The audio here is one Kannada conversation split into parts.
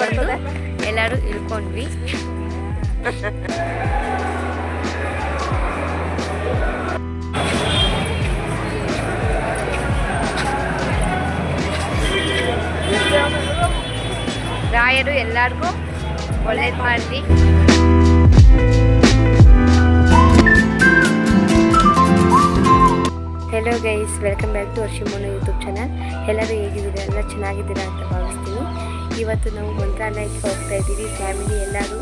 ಬಂದು ಎಲ್ಲರೂ ಇಳ್ಕೊಂಡ್ವಿ. ರಾಯರು ಎಲ್ಲರಿಗೂ ಒಳ್ಳೇದು ಮಾಡಲಿ. Hello guys welcome back to ವರ್ಷಿಮೋನ YouTube channel ಎಲ್ಲರೂ ಹೇಗಿದ್ದೀರಾ? ಎಲ್ಲ ಚೆನ್ನಾಗಿದ್ದೀರಾ ಅಂತ ಭಾವಿಸ್ತೀನಿ. ಇವತ್ತು ನಾವು ಮಂತ್ರಾಲಯಕ್ಕೆ ಹೋಗ್ತಾ ಇದ್ದೀವಿ. ಫ್ಯಾಮಿಲಿ ಎಲ್ಲರೂ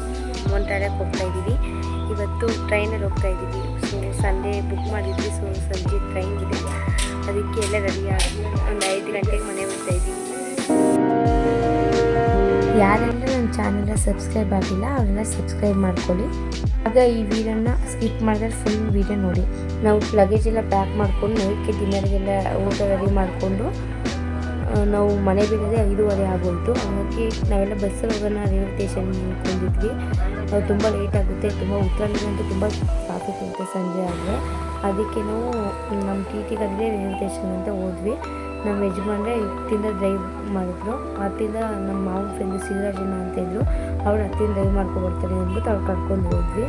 ಮಂತ್ರಾಲಯಕ್ಕೆ ಹೋಗ್ತಾ ಇದ್ದೀವಿ. ಇವತ್ತು ಟ್ರೈನಲ್ಲಿ ಹೋಗ್ತಾ ಇದ್ದೀವಿ. ಸೊ ಸಂಡೇ ಬುಕ್ ಮಾಡಿದ್ವಿ. ಸೊ ಸಂಜೆ ಟ್ರೈನ್ ಇದೆ. ಅದಕ್ಕೆ ಎಲ್ಲ ರೆಡಿ ಆಗಿ ಒಂದು ಐದು ಗಂಟೆಗೆ ಮನೆ ಹೋಗ್ತಾ ಇದ್ದೀವಿ. ಯಾರೆಲ್ಲ ನನ್ನ ಚಾನಲ್ನ ಸಬ್ಸ್ಕ್ರೈಬ್ ಆಗಿಲ್ಲ, ಅವರೆಲ್ಲ ಸಬ್ಸ್ಕ್ರೈಬ್ ಮಾಡ್ಕೊಳ್ಳಿ. ಆಗ ಈ ವೀಡಿಯೋನ ಸ್ಕಿಪ್ ಮಾಡಿದ್ರೆ ಫುಲ್ ವಿಡಿಯೋ ನೋಡಿ. ನಾವು ಲಗೇಜ್ ಎಲ್ಲ ಪ್ಯಾಕ್ ಮಾಡ್ಕೊಂಡು ನೈಟ್ಗೆ ಡಿನ್ನರ್ಗೆಲ್ಲ ಊಟ ರೆಡಿ ಮಾಡಿಕೊಂಡು ನಾವು ಮನೆ ಬಿಡೋದೇ ಐದೂವರೆ ಆಗೋಯ್ತು. ಹಾಗಾಗಿ ನಾವೆಲ್ಲ ಬಸ್ಸಲ್ಲಿ ಹೋಗೋಣ ರೈಲ್ವೆ ಸ್ಟೇಷನ್ ಕುಂದಿದ್ವಿ ಅದು ತುಂಬ ಲೇಟ್ ಆಗುತ್ತೆ, ತುಂಬ ಉತ್ತರಾಖಂಡಂತೂ ತುಂಬ ಟ್ರಾಫಿಕ್ ಇರುತ್ತೆ ಸಂಜೆ ಆದರೆ. ಅದಕ್ಕೆ ನಾವು ನಮ್ಮ ಟಿ ಟಿ ಕರೆದೇ ರೈಲ್ವೆ ಸ್ಟೇಷನ್ ಅಂತ ಹೋದ್ವಿ. ನಮ್ಮ ಯಜಮಾನ್ರೆ ಇತ್ತಿಂದ ಡ್ರೈವ್ ಮಾಡಿದ್ರು. ಹತ್ತಿಂದ ನಮ್ಮ ಮಾವನ ಫ್ರೆಂಡ್ ಸಿದ್ದರಾಜಣ್ಣ ಅಂತ ಇದ್ರು. ಅವ್ರು ಹತ್ತಿಂದ ಡ್ರೈವ್ ಮಾಡ್ಕೊಬರ್ತಾರೆ ಅಂದ್ಬಿಟ್ಟು ಅವ್ರು ಕರ್ಕೊಂಡು ಹೋದ್ವಿ.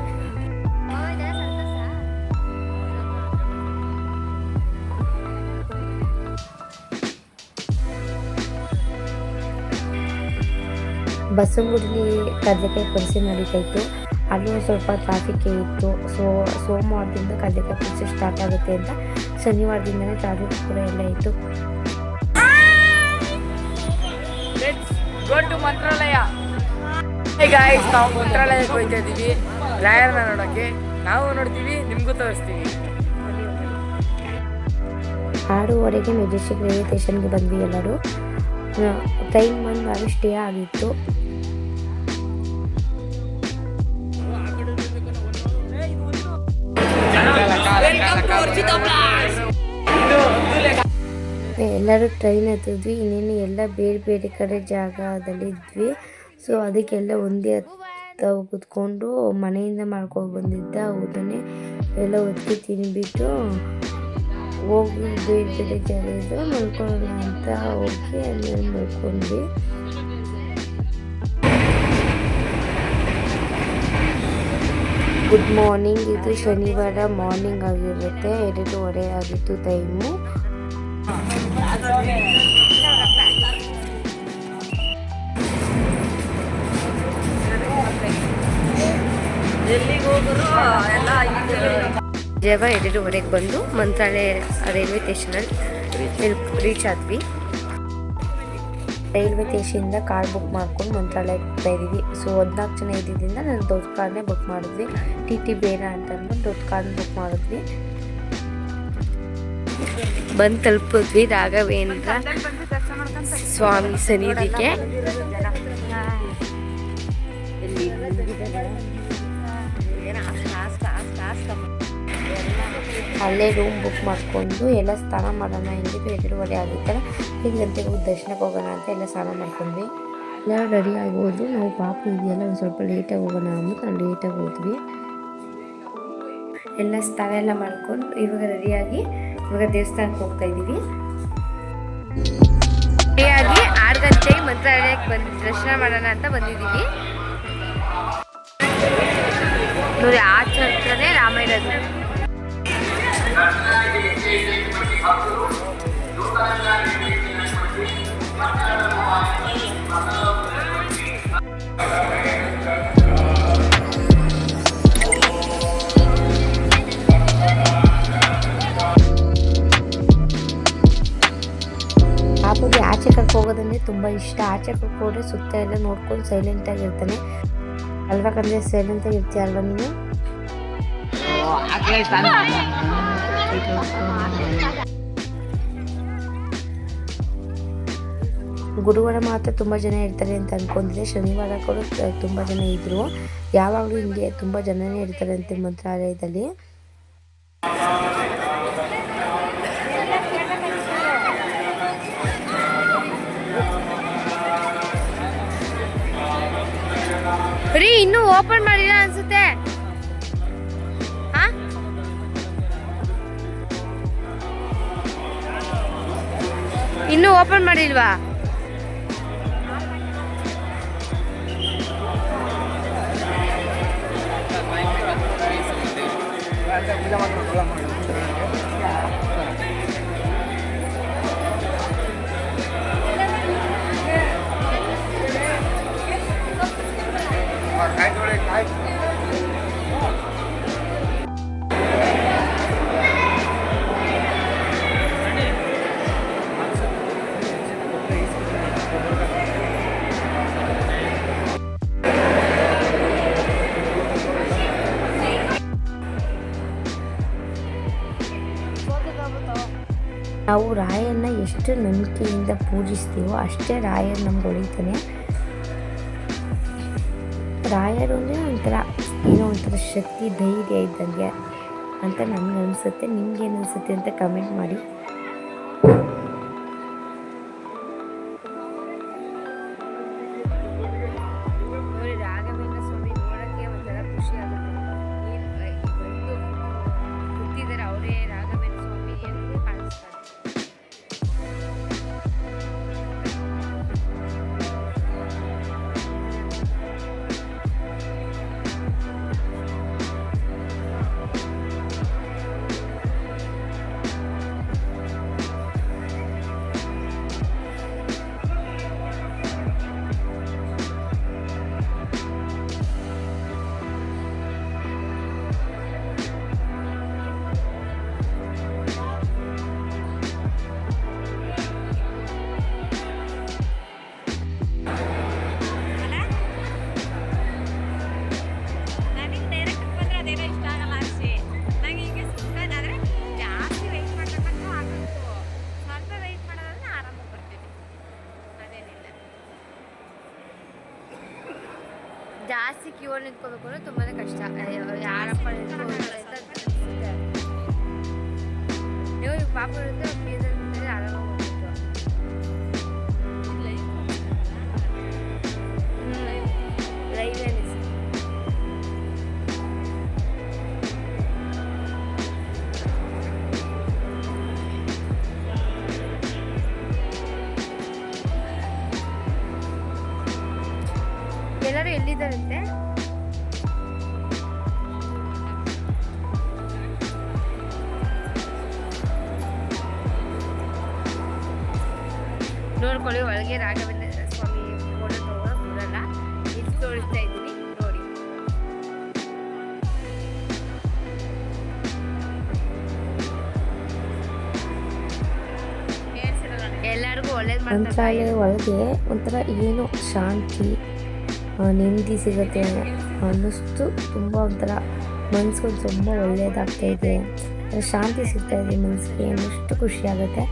ಬಸವನಗುಡಿಲಿ ಕಡಲೆಕಾಯಿ ಪರಿಚಯ ನಡೀತಾ ಅಲ್ಲೂ ಅಲ್ಲಿ ಸ್ವಲ್ಪ ಟ್ರಾಫಿಕ್ ಇತ್ತು. ಸೊ ಸೋಮವಾರದಿಂದ ಕಡಲೆಕಾಯಿ ಪರಿಚಯ ಸ್ಟಾರ್ಟ್ ಆಗುತ್ತೆ ಅಂತ ಶನಿವಾರದಿಂದನೇ ಟ್ರಾಫಿಕ್ ಕೂಡ ಎಲ್ಲ ಇತ್ತು. ಮಂತ್ರಾಲಯ. ಗಾಯ್ಸ್ ನಾವು ಮಂತ್ರಾಲಯಕ್ಕೆ ಹೋಗ್ತಾ ಇದ್ದೀವಿ. ರಾಯರ್ನ ನೋಡೋಕ್ಕೆ ನಾವು ನೋಡ್ತೀವಿ ನಿಮಗೂ ತೋರಿಸ್ತೀವಿ. ಆರೂವರೆಗೆ ಮೆಜೆಸ್ಟಿಕ್ ರೈಲ್ವೆ ಸ್ಟೇಷನ್ಗೆ ಬಂದ್ವಿ ಎಲ್ಲರೂ. ಟ್ರೈನ್ ಬಂದು ಅದು ಸ್ಟೇ ಆಗಿತ್ತು. ಎಲ್ಲರೂ ಟ್ರೈನ್ ಹತ್ತಿದ್ವಿ, ಇನ್ನೇನು ಎಲ್ಲ ಬೇರೆ ಬೇರೆ ಕಡೆ ಜಾಗದಲ್ಲಿ ಇದ್ವಿ. ಸೊ ಅದಕ್ಕೆಲ್ಲ ಒಂದೇ ಹತ್ತ ಕೂತ್ಕೊಂಡು ಮನೆಯಿಂದ ಮಾಡ್ಕೊಂಡು ಬಂದಿದ್ದ ಊಟನೇ ಎಲ್ಲ ಒತ್ತಿ ತಿನ್ಬಿಟ್ಟು ಹೋಗಿ ಬೇರೆ ಬೇರೆ ಜಾಗ ಇದ್ದು ಮಲ್ಕೊಳ್ಳೋಣ ಅಂತ ಹೋಗಿ ಅಲ್ಲಿ ಮಲ್ಕೊಂಡ್ವಿ. ಗುಡ್ ಮಾರ್ನಿಂಗ್ ಇದು ಶನಿವಾರ ಮಾರ್ನಿಂಗ್ ಆಗಿರುತ್ತೆ. ಎರಡೂವರೆ ಆಗಿತ್ತು ಟೈಮು ಜಾಗ ಎರಡೂವರೆಗೆ ಬಂದು ಮಂತ್ರಾಲಯ ರೈಲ್ವೆ ಸ್ಟೇಷನಲ್ಲಿ ರೀಚ್ ಆದ್ವಿ. ರೈಲ್ವೆ ಸ್ಟೇಷನಿಂದ ಕಾರ್ ಬುಕ್ ಮಾಡ್ಕೊಂಡು ಮಂತ್ರಾಲಯಕ್ಕೆ ಹೋಗ್ತಾ ಸೊ ಹದಿನಾಲ್ಕು ಜನ ಇದ್ದಿದ್ದರಿಂದ ನಾನು ದೊಡ್ಡ ಕಾರ್ನೇ ಬುಕ್ ಮಾಡಿದ್ವಿ. ಟಿ ಟಿ ಬೇಡ ಅಂತ ಅಂದ್ಬಿಟ್ಟು ದೊಡ್ಡ ಕಾರ್ನ ಬುಕ್ ಮಾಡಿದ್ವಿ. ಬಂದು ತಲುಪಿದ್ವಿ ರಾಘವೇಂದ್ರ ಸ್ವಾಮಿ ಸನ್ನಿಧಿಗೆ. ಅಲ್ಲೇ ರೂಮ್ ಬುಕ್ ಮಾಡಿಕೊಂಡು ಎಲ್ಲ ಸ್ನಾನ ಮಾಡೋಣ ಎಂದಿದ್ದು ಎರಡೂವರೆ ಆಗಿತ್ತಲ್ಲ ಐದು ಗಂಟೆಗೆ ದರ್ಶನಕ್ಕೆ ಹೋಗೋಣ ಅಂತ ಎಲ್ಲ ಸ್ನಾನ ಮಾಡ್ಕೊಂಡ್ವಿ. ಎಲ್ಲ ರೆಡಿ ಆಗ್ಬೋದು ನಾವು ಪಾಪ ಇದೆಯಲ್ಲ ಒಂದು ಸ್ವಲ್ಪ ಲೇಟಾಗಿ ಹೋಗೋಣ ಅಂದ್ಬಿಟ್ಟು ನಾವು ಲೇಟಾಗಿ ಹೋದ್ವಿ. ಎಲ್ಲ ಸ್ನಾನ ಎಲ್ಲ ಮಾಡ್ಕೊಂಡು ಇವಾಗ ರೆಡಿಯಾಗಿ ಇವಾಗ ದೇವಸ್ಥಾನಕ್ಕೆ ಹೋಗ್ತಾ ಇದ್ದೀವಿ. ರೆಡಿಯಾಗಿ ಆರು ಗಂಟೆಗೆ ಮಂತ್ರಾಲಯಕ್ಕೆ ಬಂದು ದರ್ಶನ ಮಾಡೋಣ ಅಂತ ಬಂದಿದ್ದೀವಿ. ನೋಡಿ, ಆ ಹತ್ರನೇ ರಾಮಾಯಣ ಪಾಪುಗೆ ಆಚೆ ಕರ್ಕೊ ಹೋಗೋದಂದ್ರೆ ತುಂಬ ಇಷ್ಟ ಆಚೆ ಕರ್ಕೊ ಹೋದ್ರೆ ಸುತ್ತ ಎಲ್ಲ ನೋಡ್ಕೊಂಡು ಸೈಲೆಂಟ್ ಆಗಿರ್ತಾನೆ ಅಲ್ವಾ ಕಂದ್ರೆ ಸೈಲೆಂಟ್ ಆಗಿ ಇರ್ತೀಯ ಅಲ್ವಾ ನೀನು ಗುರುವಾರ ಮಾತ್ರ ತುಂಬ ಜನ ಇರ್ತಾರೆ ಅಂತ ಅನ್ಕೊಂಡ್ರೆ ಶನಿವಾರ ಕೂಡ ತುಂಬ ಜನ ಇದ್ರು. ಯಾವಾಗಲೂ ಹಿಂಗೆ ತುಂಬ ಜನನೇ ಇರ್ತಾರೆ ಅಂತ ಮಂತ್ರಾಲಯದಲ್ಲಿ. ರೀ, ಇನ್ನೂ ಓಪನ್ ಮಾಡಿಲ್ಲ ಅನ್ಸುತ್ತೆ. ಓಪನ್ ಮಾಡಿಲ್ವಾ? ನಾವು ರಾಯನ್ನ ಎಷ್ಟು ನಂಬಿಕೆಯಿಂದ ಪೂಜಿಸ್ತೀವೋ ಅಷ್ಟೇ ರಾಯರು ನಮ್ಗೆ ಹೊಳಿತಾನೆ ರಾಯರು ಅಂದರೆ ಒಂಥರ ಏನೋ ಒಂಥರ ಶಕ್ತಿ, ಧೈರ್ಯ ಇದ್ದಂಗೆ ಅಂತ ನಮ್ಗೆ ಅನಿಸುತ್ತೆ. ನಿಮ್ಗೇನು ಅನಿಸುತ್ತೆ ಅಂತ ಕಮೆಂಟ್ ಮಾಡಿ. ಜಾಸ್ತಿ ಕ್ಯೂ ಅಲ್ಲಿ ನಿಂತ್ಕೋಬೇಕು ಅಂದ್ರೆ ತುಂಬಾ ಕಷ್ಟ. ಯಾರಪ್ಪ ಅಂತ ಪಾಪ ಇರುತ್ತೆ ನೋಡ್ಕೊಳ್ಳಿ ಒಳಗೆ ರಾಘವೇಂದ್ರ ಸ್ವಾಮಿ ಫೋಟೋ ಬರಲ್ಲ ತೋರಿಸ್ತಾ ಇದ್ದೀನಿ ನೋಡಿ ಎಲ್ಲರಿಗೂ ಒಳ್ಳೇದು ಮಂತ್ರಾಲಯ ಒಳಗೆ ಒಂಥರ ಏನು ಶಾಂತಿ ನೆಮ್ಮದಿ ಸಿಗುತ್ತೆ ಅನ್ನಿಸ್ತು ತುಂಬ ಒಂಥರ ಮನ್ಸಿಗೆ ತುಂಬ ಒಳ್ಳೆಯದಾಗ್ತಾ ಇದೆ. ಶಾಂತಿ ಸಿಗ್ತಾ ಇದೆ ಮನಸ್ಸಿಗೆ ಅನ್ನಷ್ಟು ಖುಷಿ ಆಗುತ್ತೆ.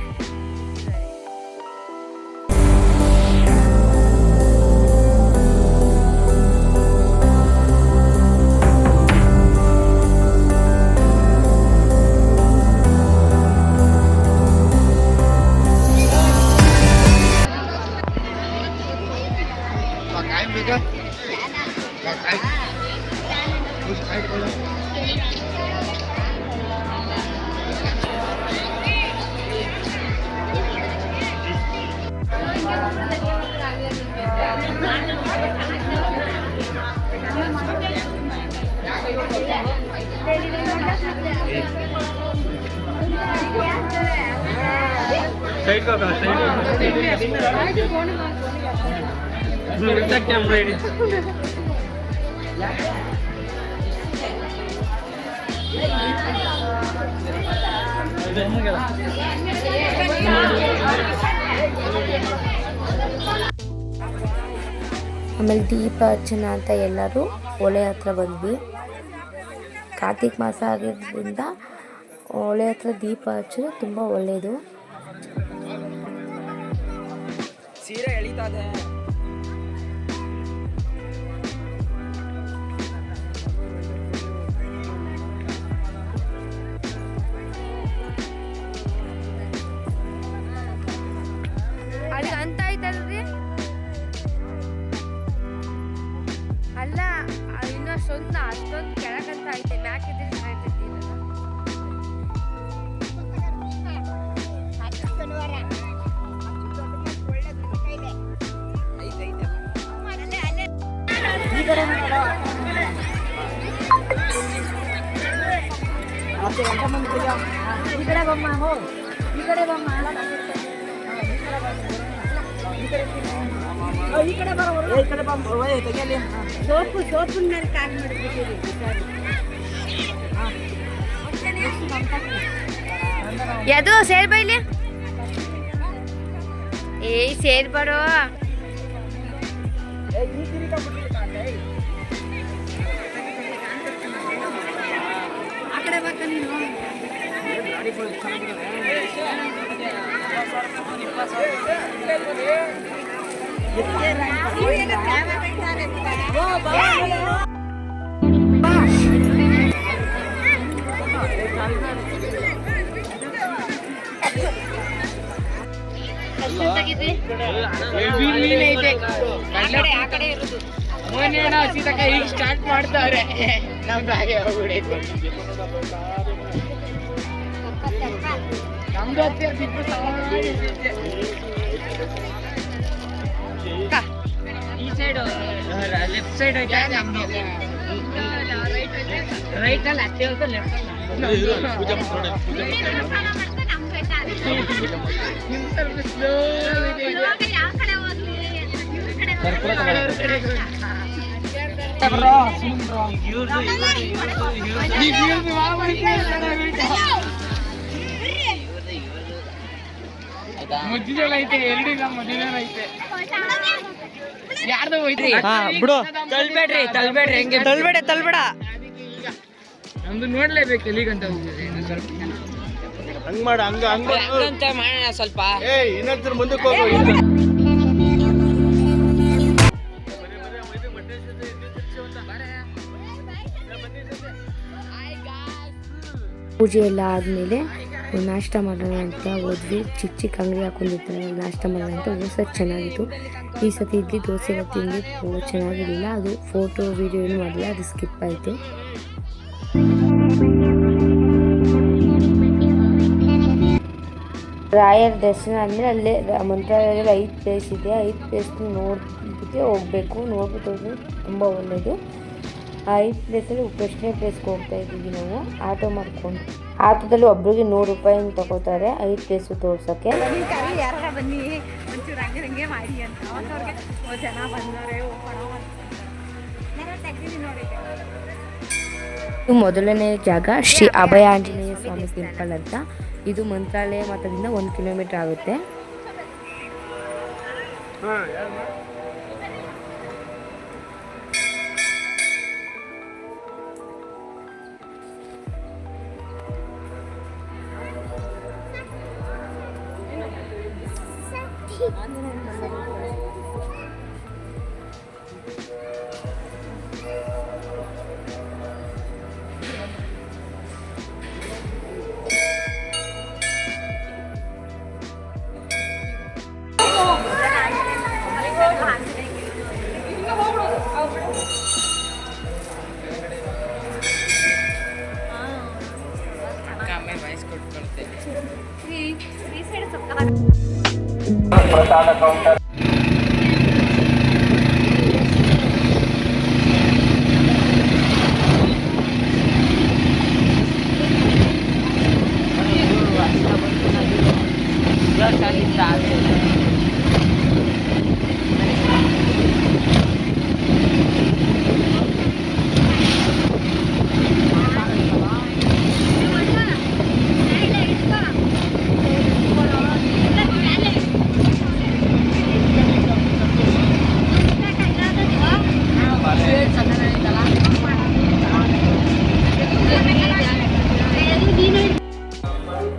ಆಮೇಲೆ ದೀಪ ಅರ್ಚನ ಅಂತ ಎಲ್ಲರೂ ಒಲೆ ಹತ್ರ ಬಂದ್ವಿ. ಕಾರ್ತಿಕ್ ಮಾಸ ಆಗಿರೋದ್ರಿಂದ ಒಲೆ ಹತ್ರ ದೀಪ ಹಚ್ಚಿದ್ರೆ ತುಂಬ ಒಳ್ಳೆಯದು ಸೀರೆ ಎಳಿತಾ ಇದೆ ಅಲ್ಲಿಗೆ ಅಂತ ಆಯ್ತಲ್ರಿ? ಅಲ್ಲ ಇನ್ನಷ್ಟೊಂದು ಅಷ್ಟೊಂದು ಕೆಳಗಂತ ಐತೆ ಮ್ಯಾಕಿದ್ರೆ ಚೆನ್ನಾಗಿರ್ತೈತಿ ಸೋಪು ಸೋಪಿನ ಮೇಲೆ ಕಾಲ್ ಮಾಡಿಬಿಟ್ಟಿರಿ ಯಾವುದು ಸೇರ್ ಬೈಲಿ ಏಯ್ ಸೇರ್ ಈಗ ಸ್ಟಾರ್ಟ್ ಮಾಡ್ತಾವ್ರೆ ನಮ್ದು ಹಾಗೆ ಹೋಗ್ಬಿಡೈತೆ ನಮ್ದು ರೈಟ್ ಅಲ್ಲಿ ಹತ್ತಿ ಹೋಗ್ತಾ ಲೆಫ್ಟ್ ಪೂಜೆ ಮಾಡ್ಕೊಂಡು ನಿಮ್ ಸ್ವಲ್ಪ ಸ್ಲೋ ಯಾವ ಕಡೆ ಹೋಗ್ಲಿ ಇವ್ರ ಐತೆ ಯಾರ್ದು ಬಿಡು. ತಳ್ಬೇಡ್ರಿ ತಳ್ಬೇಡ್ರಿ ಹೆಂಗೆ? ತಳ್ಬೇಡ ತಳ್ಬೇಡ ನಮ್ದು ನೋಡ್ಲೇಬೇಕು ಎಲ್ಲಿಗಂತ ಸ್ವಲ್ಪ ಹಂಗ್ ಮಾಡ ಹಂಗ ಹಂಗ ಅಂತ ಮಾಡೋಣ ಸ್ವಲ್ಪ. ಏಯ್ ಮುಂದಕ್ಕೆ ಹೋಗು ಪೂಜೆ ಎಲ್ಲ ಆದಮೇಲೆ ನಾಷ್ಟ ಮಾಡೋಣ ಅಂತ ಹೋದ್ವಿ. ಚಿಕ್ಕ ಚಿಕ್ಕ ಅಂಗಡಿ ಹಾಕೊಂಡಿರ್ತಾರೆ, ನಾಷ್ಟ ಮಾಡೋಣ ಅಂತ ಹೋದ ಚೆನ್ನಾಗಿತ್ತು. ಈ ಸತಿ ಇಡ್ಲಿ, ದೋಸೆ ತಿಂದು ಚೆನ್ನಾಗಿರಲಿಲ್ಲ. ಅದು ಫೋಟೋ, ವೀಡಿಯೋ ಏನು ಮಾಡಲಿಲ್ಲ ಅದು ಸ್ಕಿಪ್ ಆಯಿತು. ರಾಯರ್ ದರ್ಶನ ಅಂದರೆ ಅಲ್ಲೇ ಮಂತ್ರಾಲಯದಲ್ಲಿ ಐದು ಪ್ಲೇಸ್ ಇದೆ. ಐದು ಪ್ಲೇಸ್ ನೋಡ್ಬಿಟ್ಟು ಹೋಗಬೇಕು. ನೋಡ್ಬಿಟ್ಟು ತುಂಬ ಒಳ್ಳೆಯದು ಐದು ಪ್ಲೇಸಲ್ಲಿ ಫಸ್ಟ್ನೇ ಪ್ಲೇಸ್ಗೆ ಹೋಗ್ತಾ ಇದ್ದೀವಿ ನಾವು. ಆಟೋ ಮಾಡ್ಕೊಂಡು. ಆಟೋದಲ್ಲಿ ಒಬ್ರಿಗೆ ನೂರು ರೂಪಾಯಿ ತಗೋತಾರೆ ಐದು ಪ್ಲೇಸು ತೋರ್ಸೋಕ್ಕೆ ಇದು ಮೊದಲನೇ ಜಾಗ ಶ್ರೀ ಅಭಯ ಆಂಜನೇಯ ಸ್ವಾಮಿ ಟೆಂಪಲ್ ಅಂತ. ಇದು ಮಂತ್ರಾಲಯ ಮಠದಿಂದ ಒಂದು ಕಿಲೋಮೀಟರ್ ಆಗುತ್ತೆ.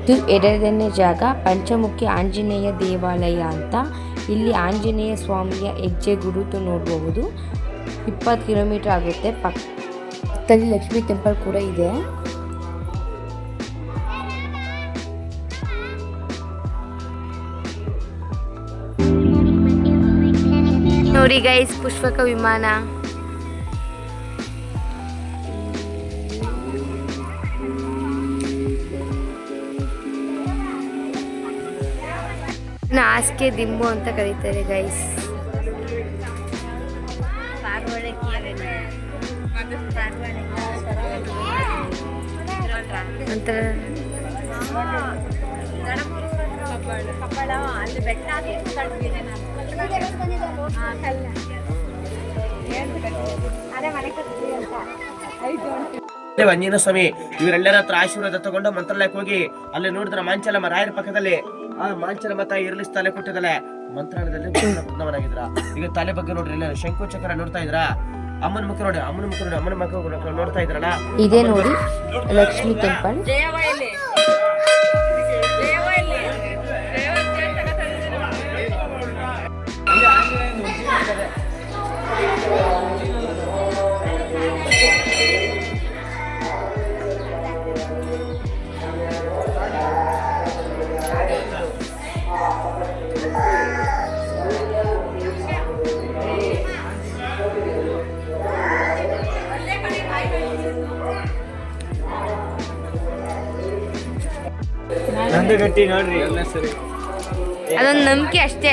ಇದು ಎರಡನೇ ಜಾಗ ಪಂಚಮುಖಿ ಆಂಜನೇಯ ದೇವಾಲಯ ಅಂತ. ಇಲ್ಲಿ ಆಂಜನೇಯ ಸ್ವಾಮಿಯ ಹೆಜ್ಜೆ ಗುರುತು ನೋಡಬಹುದು. ಇಪ್ಪತ್ತು ಕಿಲೋಮೀಟರ್ ಆಗುತ್ತೆ. ಪಕ್ಕದಲ್ಲಿ ಲಕ್ಷ್ಮೀ ಟೆಂಪಲ್ ಕೂಡ ಇದೆ. ನೋಡಿ ಗೈಸ್ ಪುಷ್ಪಕ ವಿಮಾನ. ಕಲ್ಲ. ಅದೇ ಅಂತ ಕರೀತಾರೆ ಗೈಸ್ ಐದು ಆಂಜನೇಯ ಸ್ವಾಮಿ ಇವರೆಲ್ಲರ ಹತ್ರ ಆಶೀರ್ವಾದ ತಗೊಂಡು ಮಂತ್ರಾಲಯಕ್ಕೆ ಹೋಗಿ, ಅಲ್ಲಿ ನೋಡಿದ್ರೆ ಮಾಂಚಲಮ್ಮ ರಾಯರ ಪಕ್ಕದಲ್ಲಿ ಆ ಮಾಂಚನ ಮತ ಇರ್ಲಿಸ್ ತಲೆ ಕೊಟ್ಟಿದ್ದಾಳೆ ಮಂತ್ರಾಲಯದಲ್ಲಿ ಬಂದವನಾಗಿದ್ರ ಬೃಂದಾವನಾಗಿದ್ರ ಈಗ ತಲೆ ಬಗ್ಗೆ ನೋಡ್ರಿ ಇಲ್ಲ ಶಂಕು ಚಕ್ರ ನೋಡ್ತಾ ಇದ್ರ? ಅಮ್ಮನ ಮುಖ ನೋಡಿ ಅಮ್ಮನ ಮುಖ ನೋಡಿ ಅಮ್ಮನ ಮಕ್ಕಳು ನೋಡ್ತಾ ಇದ್ರಲ್ಲ? ಇದೇ ನೋಡಿ ಲಕ್ಷ್ಮಿ ಟೆಂಪಲ್. ಗಟ್ಟಿ ನೋಡ್ರಿ. ಅದೊಂದು ನಂಬಿಕೆ ಅಷ್ಟೇ.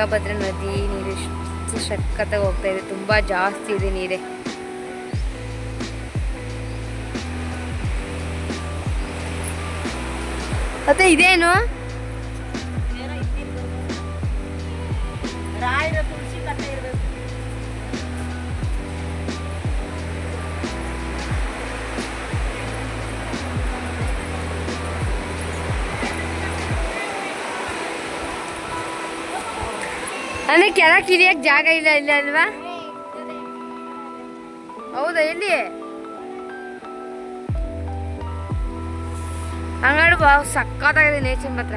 ತುಂಗಭದ್ರಾ ನದಿ ನೀರು ಎಷ್ಟು ಸಖತ್ತಾಗಿ ಹೋಗ್ತಾ ಇದೆ ತುಂಬಾ ಜಾಸ್ತಿ ಇದೆ ನೀರೆ. ಮತ್ತೆ ಇದೇನು? ಅಂದ್ರೆ ಕೆಳಕ್ ಇಳಿಯಕ್ ಜಾಗ ಇಲ್ಲ ಇಲ್ಲ ಅಲ್ವಾ? ಹೌದಾ ಎಲ್ಲಿ? ಹಂಗಾಡು ಬಾ ಸಕ್ಕತ್ತಾಗಿದೆ ನೇಚರ್ ಮಾತ್ರ.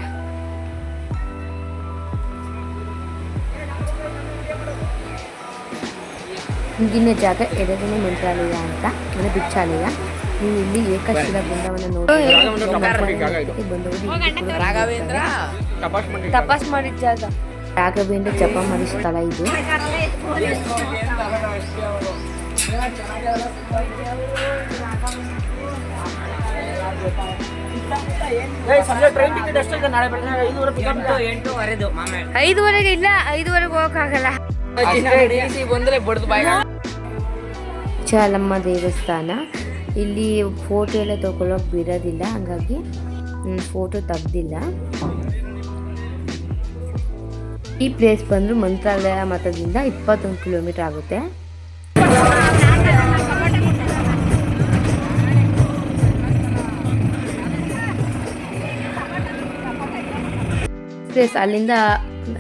ಹಿಂದಿನ ಜಾಗ ಎರಡನೇ ಮಂತ್ರಾಲಯ ಅಂತ ಅಂದ್ರೆ ಬಿಚ್ಚಾಲಯ ನೀವು ಇಲ್ಲಿ ಏಕಶಿಲ ಬೃಂದವನ್ನು ನೋಡಿ. ಬಂದವರು ತಪಾಸ್ ಮಾಡಿದ ಜಾಗ. ರಾಘವೇಂದ್ರ ಜಪ ಮಾಡಿದ ಸ್ಥಳ ಇದು. ಐದುವರೆಗೆ ಇಲ್ಲ ಐದುವರೆಗೆ ಹೋಗಕ್ಕಾಗಲ್ಲ. ಚಾಲಮ್ಮ ದೇವಸ್ಥಾನ. ಇಲ್ಲಿ ಫೋಟೋ ಎಲ್ಲ ತಗೊಳಕ್ ಬಿಡೋದಿಲ್ಲ ಹಂಗಾಗಿ ಫೋಟೋ ತೆಗ್ದಿಲ್ಲ. ಈ ಪ್ಲೇಸ್ ಬಂದು ಮಂತ್ರಾಲಯ ಮಠದಿಂದ ಇಪ್ಪತ್ತೊಂದು ಕಿಲೋಮೀಟರ್ ಆಗುತ್ತೆ. ಪ್ಲೇಸ್ ಅಲ್ಲಿಂದ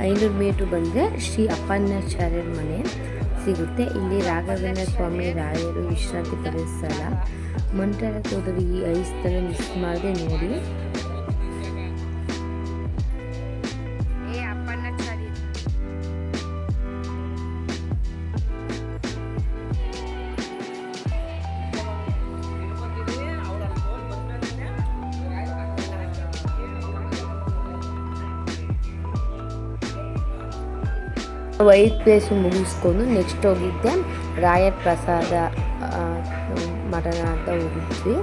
ಐನೂರು ಮೀಟ್ರ್ ಬಂದರೆ ಶ್ರೀ ಅಪ್ಪಣ್ಣಾಚಾರ್ಯರ ಮನೆ ಸಿಗುತ್ತೆ. ಇಲ್ಲಿ ರಾಘವೇಂದ್ರ ಸ್ವಾಮಿ, ರಾಯರು, ವಿಶ್ರಾಂತಿ ಪಡೆದ ಸ್ಥಳ. ಮಂಟರಕ್ಕೆ ಹೋದವರು ಈ ಐದು ಸ್ಥಳ ಮಿಸ್ ಮಾಡದೆ ನೋಡಿ. ವೈಟ್ ಪ್ಲೇಸು ಮುಗಿಸ್ಕೊಂಡು ನೆಕ್ಸ್ಟ್ ಹೋಗಿದ್ದೆ. ರಾಯರ ಪ್ರಸಾದ ಮಠನ ಅಂತ ಹೋಗಿದ್ವಿ.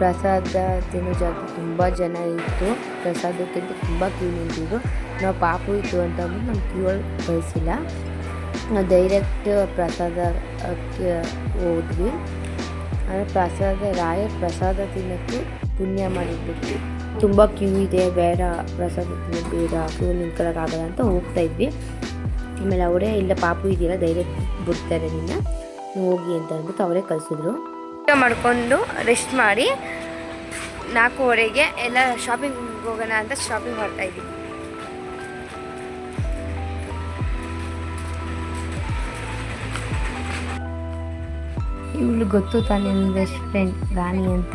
ಪ್ರಸಾದ ತಿನ್ನೋ ಜಾಗ ತುಂಬ ಜನ ಇತ್ತು. ಪ್ರಸಾದಕ್ಕಿಂತ ತುಂಬ ಕ್ಯೂ ನಿಂತಿದ್ರು ನಾವು ಪಾಪು ಇತ್ತು ಅಂತ ಅಂದ್ಬಿಟ್ಟು ನಮ್ಮ ಕ್ಯೂ ಬಯಸಿಲ್ಲ. ನಾವು ಡೈರೆಕ್ಟ್ ಪ್ರಸಾದಕ್ಕೆ ಹೋದ್ವಿ. ಅಂದರೆ ಪ್ರಸಾದ ರಾಯ ಪ್ರಸಾದ ತಿನ್ನೋಕ್ಕೆ ಪುಣ್ಯ ಮಾಡಿದ್ವಿ. ತುಂಬ ಕ್ಯೂ ಇದೆ, ಬೇಡ, ಪ್ರಸಾದ ತಿನ್ನೋದು ಬೇಡ, ಕ್ಯೂ ನಿಂತ್ಕೊಳ್ಳೋಕ್ಕಾಗಲ್ಲ ಅಂತ ಹೋಗ್ತಾ ಇದ್ವಿ. ಆಮೇಲೆ ಅವರೇ ಇಲ್ಲ ಪಾಪು ಇದೆಯಲ್ಲ ಡೈರೆಕ್ಟ್ ಬಿಡ್ತಾರೆ ನಿನ್ನ. ನೀವು ಹೋಗಿ ಅಂತ ಅಂದ್ಬಿಟ್ಟು ಅವರೇ ಕಳಿಸಿದ್ರು. ಊಟ ಮಾಡಿಕೊಂಡು ರೆಸ್ಟ್ ಮಾಡಿ ನಾಲ್ಕೂವರೆಗೆ ಎಲ್ಲ ಶಾಪಿಂಗ್ ಹೋಗೋಣ ಅಂತ ಶಾಪಿಂಗ್ ಮಾಡ್ತಾ ಇದ್ದೀವಿ ಇವಳು ಗೊತ್ತು ತಾನೇ ನನ್ನ ಬೆಸ್ಟ್ ಫ್ರೆಂಡ್ ರಾಣಿ ಅಂತ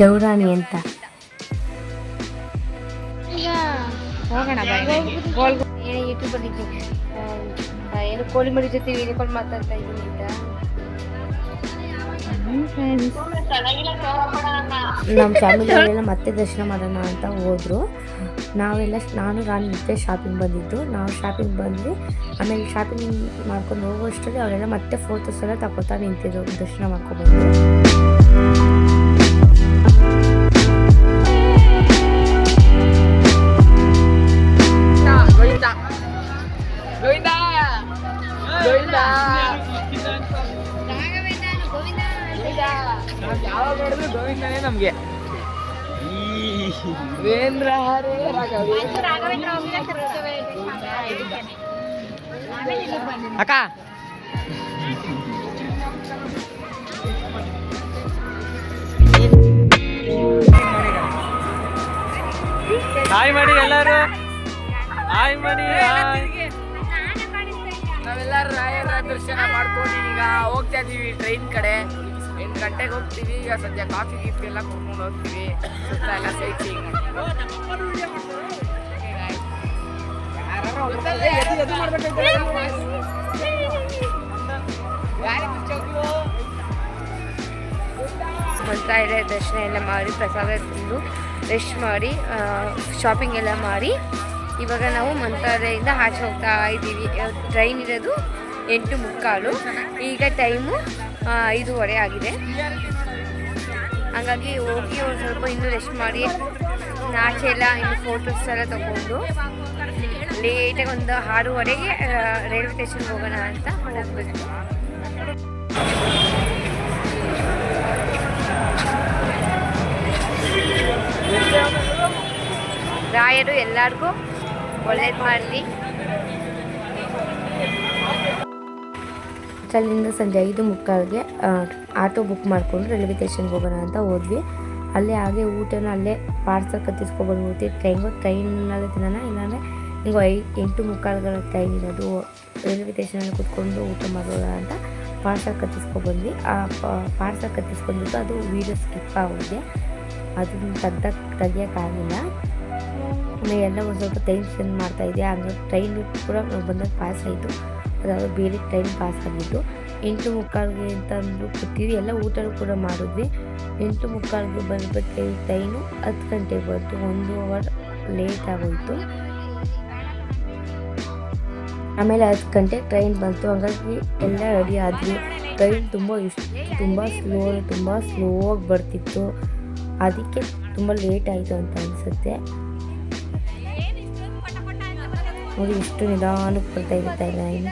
ಡೌರಾಣಿ ಅಂತ. ಹೋಗೋಣ ಏನು ಯೂಟ್ಯೂಬಲ್ಲಿ ಏನು ಕೋಳಿ ಮರಿ ಜೊತೆ ವೀಡಿಯೋ ಕಾಲ್ ಮಾತಾಡ್ತಾ ಇದ್ದೀನಿ ಅಂತ ನಮ್ಮ ಫ್ಯಾಮಿಲಿಯವರೆಲ್ಲ ಮತ್ತೆ ದರ್ಶನ ಮಾಡೋಣ ಅಂತ ಹೋದ್ರು. ನಾವೆಲ್ಲ ನಾನು ನಾನು ಮತ್ತೆ ಶಾಪಿಂಗ್ ಬಂದಿದ್ದು. ನಾವು ಶಾಪಿಂಗ್ ಬಂದ್ವಿ ಆಮೇಲೆ ಶಾಪಿಂಗ್ ಮಾಡ್ಕೊಂಡು ಹೋಗೋಷ್ಟರಲ್ಲಿ ಅವರೆಲ್ಲ ಮತ್ತೆ ಫೋಟೋಸ್ ಎಲ್ಲ ತಗೋತಾ ನಿಂತಿದ್ರು ದರ್ಶನ ಮಾಡ್ಕೊಂಡು ಗೋವಿಂದನೇ ನಮ್ಗೆ ಹರೇ ಅಕ್ಕ. ಹಾಯ್ ಮಾಡಿ ಎಲ್ಲರೂ? ಹಾಯ್ ಮಾಡಿ ಹಾಯ್ ನಾವೆಲ್ಲರೂ ರಾಯರ ದರ್ಶನ ಮಾಡ್ಕೊಂಡು ಈಗ ಹೋಗ್ತಾ ಇದೀವಿ ಟ್ರೈನ್ ಕಡೆ. ಎಂಟು ಗಂಟೆಗೆ ಹೋಗ್ತೀವಿ. ಈಗ ಸದ್ಯ ಕಾಫಿ ಗೀಫಿ ಎಲ್ಲ ಕುಡ್ಕೊಂಡು ಹೋಗ್ತೀವಿ. ಸುತ್ತ ಎಲ್ಲ ಸೈಟಿ ಬರ್ತಾ ಇದೆ, ದರ್ಶನ ಎಲ್ಲ ಮಾಡಿ, ಪ್ರಸಾದ ತಿಂದು ರೆಸ್ಟ್ ಮಾಡಿ ಶಾಪಿಂಗ್ ಎಲ್ಲ ಮಾಡಿ. ಇವಾಗ ನಾವು ಮಂತ್ರಾಲಯದಿಂದ ಆಚೆ ಹೋಗ್ತಾ ಇದ್ದೀವಿ. ಟ್ರೈನ್ ಇರೋದು ಎಂಟು ಮುಕ್ಕಾಲು. ಈಗ ಟೈಮು ಐದೂವರೆ ಆಗಿದೆ. ಹಾಗಾಗಿ ಹೋಗಿ ಒಂದು ಸ್ವಲ್ಪ ಇನ್ನೂ ರೆಸ್ಟ್ ಮಾಡಿ ಆಚೆ ಎಲ್ಲ ಇನ್ನು ಫೋಟೋಸ್ ಎಲ್ಲ ತಗೊಂಡು ಲೇಟಾಗಿ ಒಂದು ಆರೂವರೆಗೆ ರೈಲ್ವೆ ಸ್ಟೇಷನ್ಗೆ ಹೋಗೋಣ ಅಂತ ಹೋಗ್ಬೇಕು. ರಾಯರು ಎಲ್ಲರಿಗೂ ಒಳ್ಳೇದು ಮಾಡಲಿ ಅಲ್ಲಿಂದ ಸಂಜೆ ಐದು ಮುಕ್ಕಾಲ್ಗೆ ಆಟೋ ಬುಕ್ ಮಾಡಿಕೊಂಡು ರೈಲ್ವೆ ಸ್ಟೇಷನ್ಗೆ ಹೋಗೋಣ ಅಂತ ಹೋದ್ವಿ. ಅಲ್ಲೇ ಹಾಗೆ ಊಟನ ಅಲ್ಲೇ ಪಾರ್ಸಲ್ ಕತ್ತಿಸ್ಕೊಬಂದು ಹೋಗ್ತೀವಿ ಟ್ರೈನ್ಗೆ ಟ್ರೈನಲ್ಲಿ ತಿನ್ನೋಣ ಇಲ್ಲಾಂದರೆ ಹಿಂಗೆ ಐ, ಎಂಟು ಮುಕ್ಕಾಲ್ಗಳ ಟೈಮ್ ಇರೋದು ರೈಲ್ವೆ ಸ್ಟೇಷನಲ್ಲಿ ಕುತ್ಕೊಂಡು ಊಟ ಮಾಡೋಣ ಅಂತ ಪಾರ್ಸಲ್ ಕತ್ತಿಸ್ಕೊಬಂದ್ವಿ ಆ ಪಾರ್ಸಲ್ ಕತ್ತಿಸ್ಕೊಂಡ್ಬಿಟ್ಟು ಅದು ವೀಡಿಯೋ ಸ್ಕಿಪ್ ಆಗೋದೆ. ಅದನ್ನು ತೆಗ್ದಾಗ ತೆಗಿಯೋಕ್ಕಾಗಿಲ್ಲ ಆಮೇಲೆ ಎಲ್ಲ ಒಂದು ಸ್ವಲ್ಪ ಟೈಮ್ ಸ್ಪೆಂಡ್ ಮಾಡ್ತಾ ಇದ್ದೆ. ಹಂಗಾಗಿ ಟ್ರೈನ್ ಕೂಡ ನಾವು ಬಂದಾಗ ಪಾಸ್ ಆಯಿತು. ಅದಾದ್ರೂ ಬೇರೆ ಟ್ರೈನ್ ಪಾಸ್ ಆಗಿತ್ತು ಎಂಟು ಮುಕ್ಕಾಲ್ಗೆ ಅಂತ ಅಂದು ಕೂತೀವಿ ಎಲ್ಲ ಊಟನೂ ಕೂಡ ಮಾಡಿದ್ವಿ. ಎಂಟು ಮುಕ್ಕಾಲ್ಗೆ ಬಂದ್ಬಿಟ್ಟು ಟ್ರೈನು ಹತ್ತು ಗಂಟೆಗೆ ಬಂತು ಒಂದು ಅವರ್ ಲೇಟ್ ಆಗೋಯಿತು. ಆಮೇಲೆ ಹತ್ತು ಗಂಟೆ ಟ್ರೈನ್ ಬಂತು. ಹಾಗಾಗಿ ಎಲ್ಲ ರೆಡಿ ಆದ್ವಿ. ಟ್ರೈನ್ ತುಂಬ ಇಷ್ಟು, ತುಂಬ ಸ್ಲೋ ತುಂಬ ಸ್ಲೋ ಆಗಿ ಬರ್ತಿತ್ತು. ಅದಕ್ಕೆ ತುಂಬ ಲೇಟ್ ಆಯಿತು ಅಂತ ಅನಿಸುತ್ತೆ. ನೋಡಿ ಎಷ್ಟು ನಿಧಾನಕ್ಕೆ ಬರ್ತಾ ಇದೆ ಟ್ರೈನ್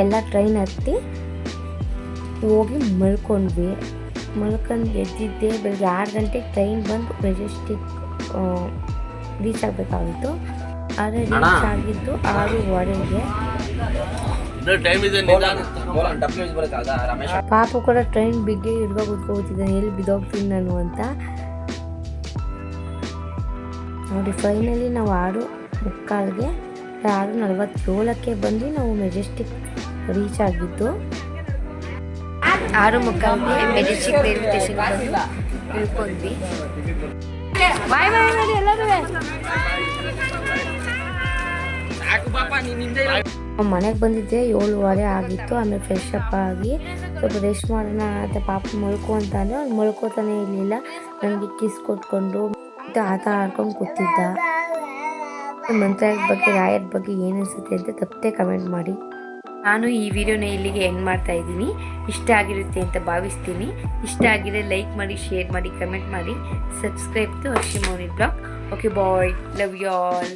ಎಲ್ಲ ಟ್ರೈನ್ ಹತ್ತಿ ಹೋಗಿ ಮಲ್ಕೊಂಡ್ವಿ. ಮಲ್ಕೊಂಡು ಎದ್ದಿದ್ದೆ ಬೆಳಗ್ಗೆ ಆರು ಗಂಟೆಗೆ ಟ್ರೈನ್ ಬಂದು ಮೆಜೆಸ್ಟಿಕ್ ರೀಚ್ ಆಗಬೇಕಾಗಿತ್ತು. ಆದರೆ ರೀಚ್ ಆಗಿದ್ದು ಆರೂವರೆಗೆ ಟೈಮ್ ಇದೆ ನಿಧಾನ. ಪಾಪು ಕೂಡ ಟ್ರೈನ್ ಬಿಗ್ಗೆ ಹಿಡ್ಕೊ ಕೂತ್ಕೊಬಿಟ್ಟಿದ್ದಾನೆ ಎಲ್ಲಿ ಬಿದ್ದೋಗ್ತೀನಿ ನಾನು ಅಂತ. ನೋಡಿ ಫೈನಲಿ ನಾವು ಆರು ಮುಕ್ಕಾಲ್ಗೆ ಆರು ನಲ್ವತ್ತೇಳಕ್ಕೆ ಬಂದು ನಾವು ಮೆಜೆಸ್ಟಿಕ್ ರೀಚ್ ಆಗಿದ್ದು. ಆರು ಮುಕ್ಕಾಲ್ಗೆ ಮೆಜೆಸ್ಟಿಕ್ ರೈಲ್ವೆ ಸ್ಟೇಷನ್ ಇಳ್ಕೊಂಡ್ವಿ ಬಾಯ್ ಬಾಯ್ ಎಲ್ಲರೂ ಮನೆಗೆ ಬಂದಿದ್ದೆ ಏಳುವರೆ ಆಗಿತ್ತು ಆಮೇಲೆ ಫ್ರೆಶ್ ಅಪ್ ಆಗಿ ಸ್ವಲ್ಪ ರೆಸ್ಟ್ ಮಾಡೋಣ ಅಂತ ಪಾಪ ಮಲ್ಕೊ ಅಂತ ಅಂದ್ರೆ ಅವ್ನು ಮಲ್ಕೋತಾನೆ ಇರಲಿಲ್ಲ. ನನಗೆ ಕಿಸ್ ಕೊಟ್ಕೊಂಡು ಮತ್ತೆ ಆಟ ಆಡ್ಕೊಂಡು ಕೂತಿದ್ದ. ಮಂತ್ರಾಲಯದ ಬಗ್ಗೆ ರಾಯರ ಬಗ್ಗೆ ಏನು ಅನಿಸುತ್ತೆ ಅಂತ ತಪ್ಪದೆ ಕಮೆಂಟ್ ಮಾಡಿ. ನಾನು ಈ ವಿಡಿಯೋನ ಇಲ್ಲಿಗೆ ಎಂಡ್ ಮಾಡ್ತಾ ಇದ್ದೀನಿ. ಇಷ್ಟ ಆಗಿರುತ್ತೆ ಅಂತ ಭಾವಿಸ್ತೀನಿ. ಇಷ್ಟ ಆಗಿದ್ರೆ ಲೈಕ್ ಮಾಡಿ ಶೇರ್ ಮಾಡಿ ಕಮೆಂಟ್ ಮಾಡಿ subscribe to ಅಶ್ವಿಮೋನಿ blog okay bye love you all